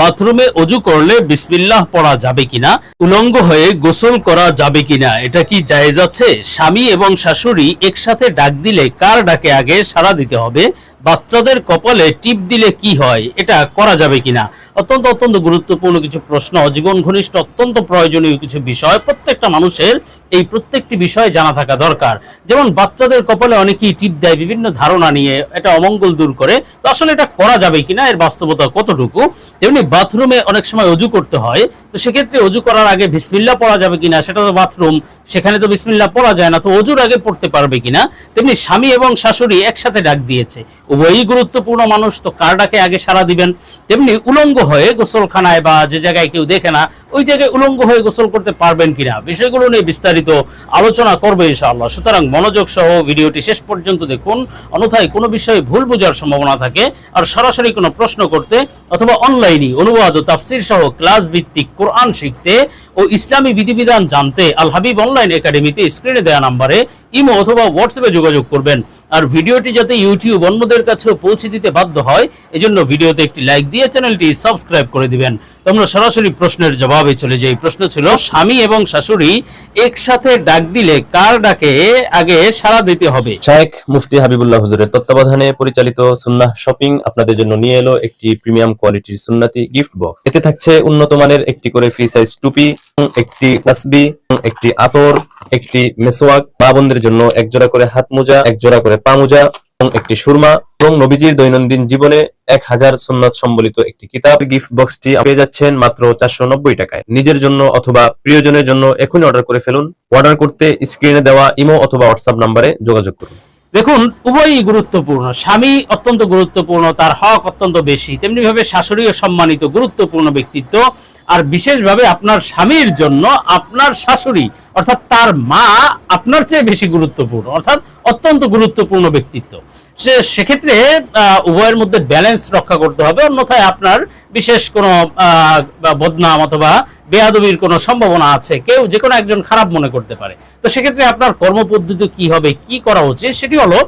বাথরুমে অজু করলে বিসমিল্লাহ পড়া যাবে কিনা, উলঙ্গ হয়ে গোসল করা যাবে কিনা, এটা কি জায়েজ আছে? স্বামী এবং শাশুড়ি একসাথে ডাক দিলে কার ডাকে আগে সাড়া দিতে হবে? বাচ্চাদের কপালে টিপ দিলে কি হয়? এটা করা যাবে কিনা? অত্যন্ত অত্যন্ত গুরুত্বপূর্ণ কিছু প্রশ্ন। জীবন ঘনিষ্ঠ, অত্যন্ত প্রয়োজনীয় কিছু বিষয়। প্রত্যেকটা মানুষের এই প্রত্যেকটি বিষয় জানা থাকা দরকার। যেমন বাচ্চাদের কপালে অনেকেই টিপ দেয় বিভিন্ন ধারণা নিয়ে, এটা অমঙ্গল দূর করে। তো আসলে এটা করা যাবে কিনা, এর বাস্তবতা কতটুকু? তেমনি বাথরুমে অনেক সময় অজু করতে হয়। তো সেক্ষেত্রে অজু করার আগে বিসমিল্লা পড়া যাবে কিনা, সেটা তো বাথরুম। সেখানে তো বিসমিল্লা পড়া যায় না, তো অজুর আগে পড়তে পারবে কিনা? তেমনি স্বামী এবং শাশুড়ি একসাথে ডাক দিয়েছে। উভয়ই গুরুত্বপূর্ণ মানুষ, তো কার ডাকে আগে সারা দিবেন? তেমনি উলঙ্গ হয়ে গোসলখানায় বা যে জায়গায় কেউ দেখে না ওই জায়গায় উলঙ্গ হয়ে গোসল করতে পারবেন কিনা? বিষয়গুলো নিয়ে বিস্তারিত আলোচনা করবে ইনশাআল্লাহ। সুতরাং মনোযোগ সহ ভিডিওটি শেষ পর্যন্ত দেখুন। অন্যথায় কোনো বিষয়ে ভুল বোঝার সম্ভাবনা থাকে আর সরাসরি কোনো প্রশ্ন করতে অথবা অনলাইনে অনুবাদ ও তাফসির সহ ক্লাস ভিত্তিক কোরআন শিখতে ও ইসলামী বিধিবিধান জানতে আল হাবিব অনলাইন একাডেমিতে স্ক্রিনে দেওয়া নাম্বারে ইমো অথবা হোয়াটসঅ্যাপে যোগাযোগ করবেন। আর ভিডিওটি যাতে ইউটিউব অন্যদের কাছেও পৌঁছে দিতে বাধ্য হয়, এজন্য ভিডিওতে একটি লাইক দিয়ে চ্যানেলটি সাবস্ক্রাইব করে দিবেন। তোমরা সরাসরি প্রশ্নের জবাবে চলে যাই। প্রশ্ন ছিল, স্বামী এবং শাশুড়ি একসাথে ডাক দিলে কার ডাকে? আগে সাড়া দিতে হবে। শায়েখ মুফতি হাবিবুল্লাহ হুজুরের তত্ত্বাবধানে পরিচালিত সুন্নাহ শপিং আপনাদের জন্য নিয়ে এলো একটি প্রিমিয়াম কোয়ালিটির সুন্নাতি গিফট বক্স এতে থাকছে উন্নত মানের একটি করে ফ্রি সাইজ টুপি, একটি তাসবি, একটি আতর একটি মেসোয়াক মা বোনদের জন্য এক জোড়া করে হাত মোজা, এক জোড়া করে পা মোজা এবং একটি সুরমা এবং নবীজির দৈনন্দিন জীবনে এক হাজার সুন্নত সম্বলিত একটি কিতাব। গিফট বক্সটি পেয়ে যাচ্ছেন মাত্র চারশো নব্বই টাকায়। নিজের জন্য অথবা প্রিয়জনের জন্য এখনই অর্ডার করে ফেলুন। অর্ডার করতে স্ক্রিনে দেওয়া ইমো অথবা হোয়াটসঅ্যাপ নাম্বারে যোগাযোগ করুন। দেখুন, উভয়ই গুরুত্বপূর্ণ। স্বামী অত্যন্ত গুরুত্বপূর্ণ, তার হক অত্যন্ত বেশি। তেমনি ভাবে শাশুড়িও সম্মানিত গুরুত্বপূর্ণ ব্যক্তিত্ব। আর বিশেষভাবে আপনার স্বামীর জন্য আপনার শাশুড়ি, অর্থাৎ তার মা, আপনার চেয়ে বেশি গুরুত্বপূর্ণ, অর্থাৎ অত্যন্ত গুরুত্বপূর্ণ ব্যক্তিত্ব। সে, সেক্ষেত্রে উভয়ের মধ্যে ব্যালেন্স রক্ষা করতে হবে। অন্যথায় আপনার বিশেষ কোনো বদনাম অথবা বেয়াদবির কোনো সম্ভাবনা আছে, কেউ যে কোনো একজন খারাপ মনে করতে পারে। তো সেক্ষেত্রে আপনার কর্মপদ্ধতি কি হবে, কি করা উচিত, সেটি হলো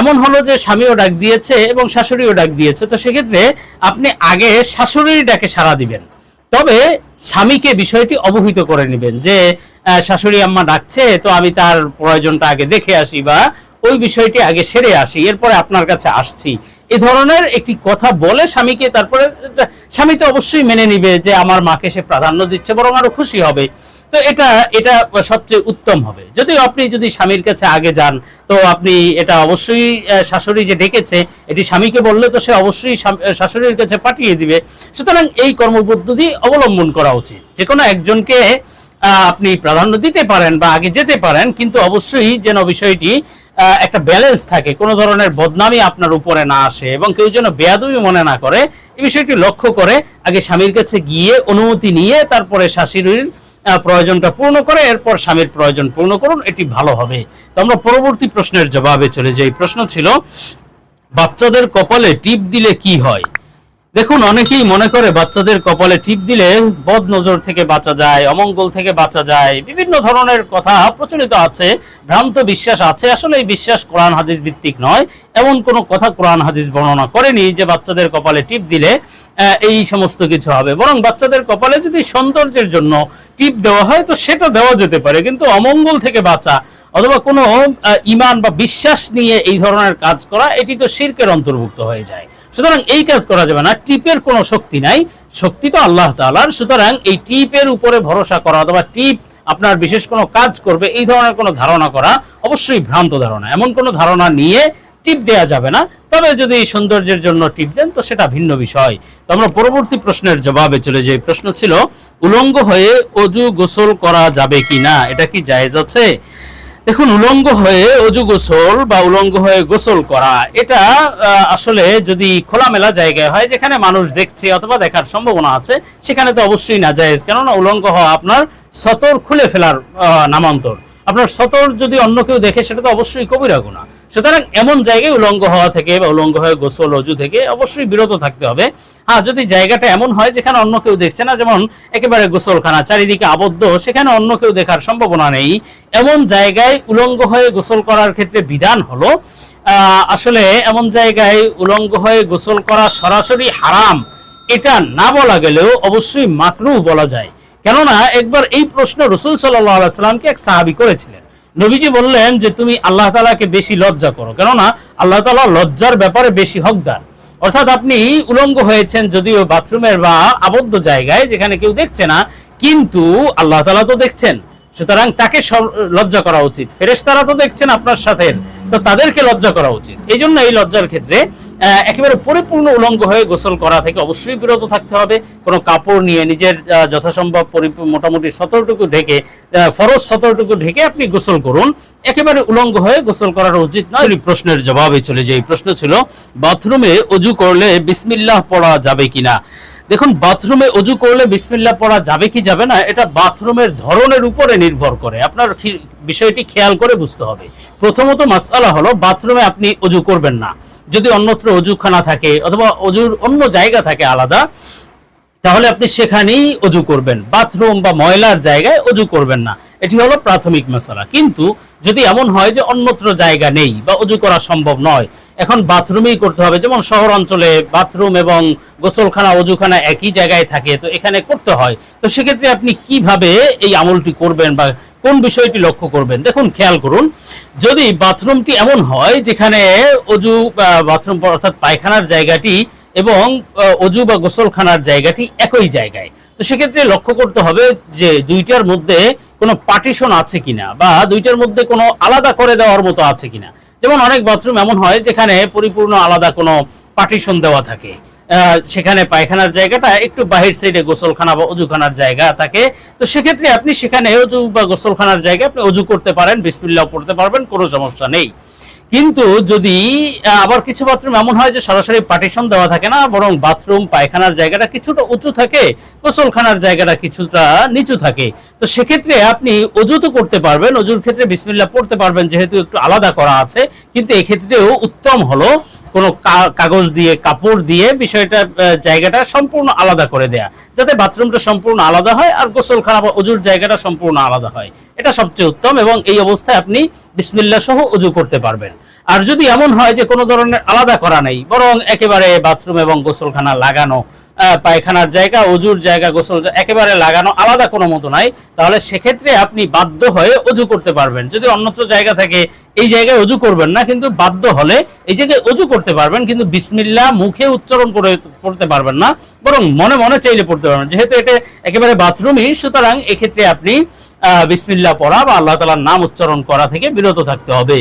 এমন হলো যে স্বামীও ডাক দিয়েছে এবং শাশুড়িও ডাক দিয়েছে, তো সেক্ষেত্রে আপনি আগে শাশুড়ির ডাকে সাড়া দিবেন। তবে স্বামীকে বিষয়টি অবহিত করে নেবেন যে শাশুড়ি আম্মা ডাকছে, তো আমি তার প্রয়োজনটা আগে দেখে আসি বা ওই বিষয়টি আগে সেরে আসি, এরপরে আপনার কাছে আসছি। এই ধরনের একটি কথা বলে স্বামীকে, তারপরে স্বামী তো অবশ্যই মেনে নিবে যে আমার মাকে সে প্রাধান্য দিচ্ছে, বরং আরও খুশি হবে। তো এটা এটা সবচেয়ে উত্তম হবে। যদিও আপনি যদি স্বামীর কাছে আগে যান, তো আপনি এটা অবশ্যই শাশুড়ি যে ডেকেছে, এটি স্বামীকে বললে তো সে অবশ্যই শাশুড়ির কাছে পাঠিয়ে দিবে। সুতরাং এই কর্মপদ্ধতি অবলম্বন করা উচিত। যে কোনো একজনকে আপনি প্রাধান্য দিতে পারেন বা আগে যেতে পারেন, কিন্তু অবশ্যই যেন বিষয়টি একটা ব্যালেন্স থাকে, কোনো ধরনের বদনামি আপনার উপরে না আসে এবং কেউ যেন বেয়াদবি মনে না করে, এই বিষয়টি লক্ষ্য করে আগে স্বামীর কাছে গিয়ে অনুমতি নিয়ে তারপরে শাশুড়ির প্রয়োজনটা পূর্ণ করে, এরপর স্বামীর প্রয়োজন পূর্ণ করুন, এটি ভালো হবে। তো আমরা পরবর্তী প্রশ্নের জবাবে চলে যাই। প্রশ্ন ছিল, বাচ্চাদের কপালে টিপ দিলে কি হয়? দেখুন, অনেকেই মনে করে বাচ্চাদের কপালে টিপ দিলে বদ নজর থেকে বাঁচা যায়, অমঙ্গল থেকে বাঁচা যায়। বিভিন্ন ধরনের কথা প্রচলিত আছে, ভ্রান্ত বিশ্বাস আছে। আসলে এই বিশ্বাস কোরআন হাদিস ভিত্তিক নয়। এমন কোনো কথা কোরআন হাদিস বর্ণনা করেনি যে বাচ্চাদের কপালে টিপ দিলে এই সমস্ত কিছু হবে। বরং বাচ্চাদের কপালে যদি সৌন্দর্যের জন্য টিপ দেওয়া হয়, তো সেটা দেওয়া যেতে পারে। কিন্তু অমঙ্গল থেকে বাঁচা অথবা কোনো ইমান বা বিশ্বাস নিয়ে এই ধরনের কাজ করা, এটি তো শিরকের অন্তর্ভুক্ত হয়ে যায়। সুতরাং এই কাজ করা যাবে না। টিপের কোনো শক্তি নাই। শক্তি তো আল্লাহ তাআলার। সুতরাং এই টিপের উপরে ভরসা করা অথবা টিপ আপনার বিশেষ কোনো কাজ করবে, এই ধরনের কোনো ধারণা করা অবশ্যই ভ্রান্ত ধারণা। এমন কোনো ধারণা নিয়ে টিপ দেয়া যাবে না। তবে যদি সৌন্দর্যের জন্য টিপ দেন, তো সেটা ভিন্ন বিষয়। তো আমরা পরবর্তী প্রশ্নের জবাবে চলে যাই। প্রশ্ন ছিল, উলঙ্গ হয়ে অজু গোসল করা যাবে কি না এটা কি জায়েজ আছে? দেখুন, উলঙ্গ হয়ে অজু গোসল বা উলঙ্গ হয়ে গোসল করা, এটা আসলে যদি খোলামেলা জায়গায় হয়, যেখানে মানুষ দেখছে অথবা দেখার সম্ভাবনা আছে, সেখানে তো অবশ্যই না যায় কেননা উলঙ্গ হওয়া আপনার সতর খুলে ফেলার নামান্তর। আপনার সতর যদি অন্য কেউ দেখে, সেটা তো অবশ্যই কবিরা গুণা সুতরাং এমন জায়গায় উলঙ্গ হওয়া থেকে বা উলঙ্গ হয়ে গোসল, অজু থেকে অবশ্যই বিরত থাকতে হবে। হ্যাঁ যদি জায়গাটা এমন হয় যেখানে অন্য কেউ দেখছে না, যেমন একেবারে গোসলখানা, চারিদিকে আবদ্ধ, সেখানে অন্য কেউ দেখার সম্ভাবনা নেই। এমন জায়গায় উলঙ্গ হয়ে গোসল করার ক্ষেত্রে বিধান হলো আসলে এমন জায়গায় উলঙ্গ হয়ে গোসল করা সরাসরি হারাম। এটা না বলা গেলেও অবশ্যই মাকরু বলা যায়। কেননা একবার এই প্রশ্ন রসুল সাল্লাহ সাল্লামকে এক সাহাবি করেছিলেন। নবীজি বললেন যে তুমি আল্লাহ তালাকে বেশি লজ্জা করো। কেননা আল্লাহ তালা লজ্জার ব্যাপারে বেশি হকদার। অর্থাৎ আপনি উলঙ্গ হয়েছেন যদিও বাথরুমের বা আবদ্ধ জায়গায় যেখানে কেউ দেখছে না, কিন্তু আল্লাহ তালা তো দেখছেন। সুতরাং তাকে লজ্জা করা উচিত। ফেরেশতারা তো দেখছেন আপনার সাথে, তো তাদেরকে লজ্জা করা উচিত। এই জন্য এই লজ্জার ক্ষেত্রে একেবারে পরিপূর্ণ উলঙ্গ হয়ে গোসল করা থেকে অবশ্যই বিরত থাকতে হবে। কোনো কাপড় নিয়ে নিজের যথাসম্ভব মোটামুটি সতর্কটুকু ঢেকে ফরজ সতর্কটুকু ঢেকে আপনি গোসল করুন। একেবারে উলঙ্গ হয়ে গোসল করার উচিত নয়। প্রশ্নের জবাবে চলে যে এই প্রশ্ন ছিল, বাথরুমে অজু করলে বিসমিল্লাহ পড়া যাবে কিনা? দেখুন, বাথরুমে অজু করলে বিসমিল্লাহ পড়া যাবে কি যাবে না, এটা বাথরুমের ধরনের উপরে নির্ভর করে। আপনার বিষয়টি খেয়াল করে বুঝতে হবে। প্রথমত মাসালা হলো, বাথরুমে আপনি অজু করবেন না। যদি অন্যত্র অজুখানা থাকে অথবা অজুর অন্য জায়গা থাকে আলাদা, তাহলে আপনি সেখানেই অজু করবেন। বাথরুম বা ময়লার জায়গায় অজু করবেন না। এটি হলো প্রাথমিক মশলা কিন্তু যদি এমন হয় যে অন্যত্র জায়গা নেই বা অজু করা সম্ভব নয় এখন বাথরুমেই করতে হবে। যেমন শহর অঞ্চলে বাথরুম এবং গোসলখানা, অজুখানা একই জায়গায় থাকে, তো এখানে করতে হয়। তো সেক্ষেত্রে আপনি কীভাবে এই আমলটি করবেন বা কোন বিষয়টি লক্ষ্য করবেন? দেখুন, খেয়াল করুন, যদি বাথরুমটি এমন হয় যেখানে অজু বাথরুম অর্থাৎ পায়খানার জায়গাটি এবং অজু বা গোসলখানার জায়গাটি একই জায়গায়, তো সেক্ষেত্রে লক্ষ্য করতে হবে যে দুইটার মধ্যে কোনো পার্টিশন আছে কিনা বা দুইটার মধ্যে কোনো আলাদা করে দেওয়ার মতো আছে কিনা। যেমন অনেক বাথরুম এমন হয় যেখানে পরিপূর্ণ আলাদা কোনো পার্টিশন দেওয়া থাকে। সেখানে পায়খানার জায়গাটা একটু বাহির সাইডে গোসলখানা বা অজুখানার জায়গা থাকে। তো সেক্ষেত্রে আপনি সেখানে অজু বা গোসলখানার জায়গায় আপনি অজু করতে পারেন, বিসমিল্লাও পড়তে পারবেন, কোনো সমস্যা নেই। কিন্তু যদি আবার কিছু বাথরুম এমন হয় যে সরাসরি পার্টিশন দেওয়া থাকে না, বরং বাথরুম পায়খানার জায়গাটা কিছুটা উঁচু থাকে, গোসলখানার জায়গাটা কিছুটা নিচু থাকে, তো সেক্ষেত্রে আপনি অজু তো করতে পারবেন অজুর ক্ষেত্রে বিসমিল্লা পড়তে পারবেন, যেহেতু একটু আলাদা করা আছে, কিন্তু এক্ষেত্রেও উত্তম হলো কোনো কাগজ দিয়ে, কাপড় দিয়ে বিষয়টা জায়গাটা সম্পূর্ণ আলাদা করে দেয়া, যাতে বাথরুমটা সম্পূর্ণ আলাদা হয় আর গোসলখানা বা অজুর জায়গাটা সম্পূর্ণ আলাদা হয়। এটা সবচেয়ে উত্তম এবং এই অবস্থায় আপনি বিসমিল্লাহ সহ অজু করতে পারবেন। আর যদি এমন হয় যে কোনো ধরনের আলাদা করা নেই বরং একেবারে বাথরুম এবং গোসলখানা লাগানো পায়খানার জায়গা অজুর জায়গা গোসল একেবারে লাগানো আলাদা কোনো মতো নাই তাহলে সেক্ষেত্রে আপনি বাধ্য হয়ে অজু করতে পারবেন। যদি অন্যত্র জায়গা থাকে এই জায়গায় অজু করবেন না কিন্তু বাধ্য হলে এই জায়গায় অজু করতে পারবেন কিন্তু বিসমিল্লাহ মুখে উচ্চারণ করে পড়তে পারবেন না বরং মনে মনে চাইলে পড়তে পারবেন। যেহেতু এটা একেবারে বাথরুমই সুতরাং এক্ষেত্রে আপনি আহ, বিসমিল্লাহ পড়া বা আল্লাহ তালার নাম উচ্চারণ করা থেকে বিরত থাকতে হবে।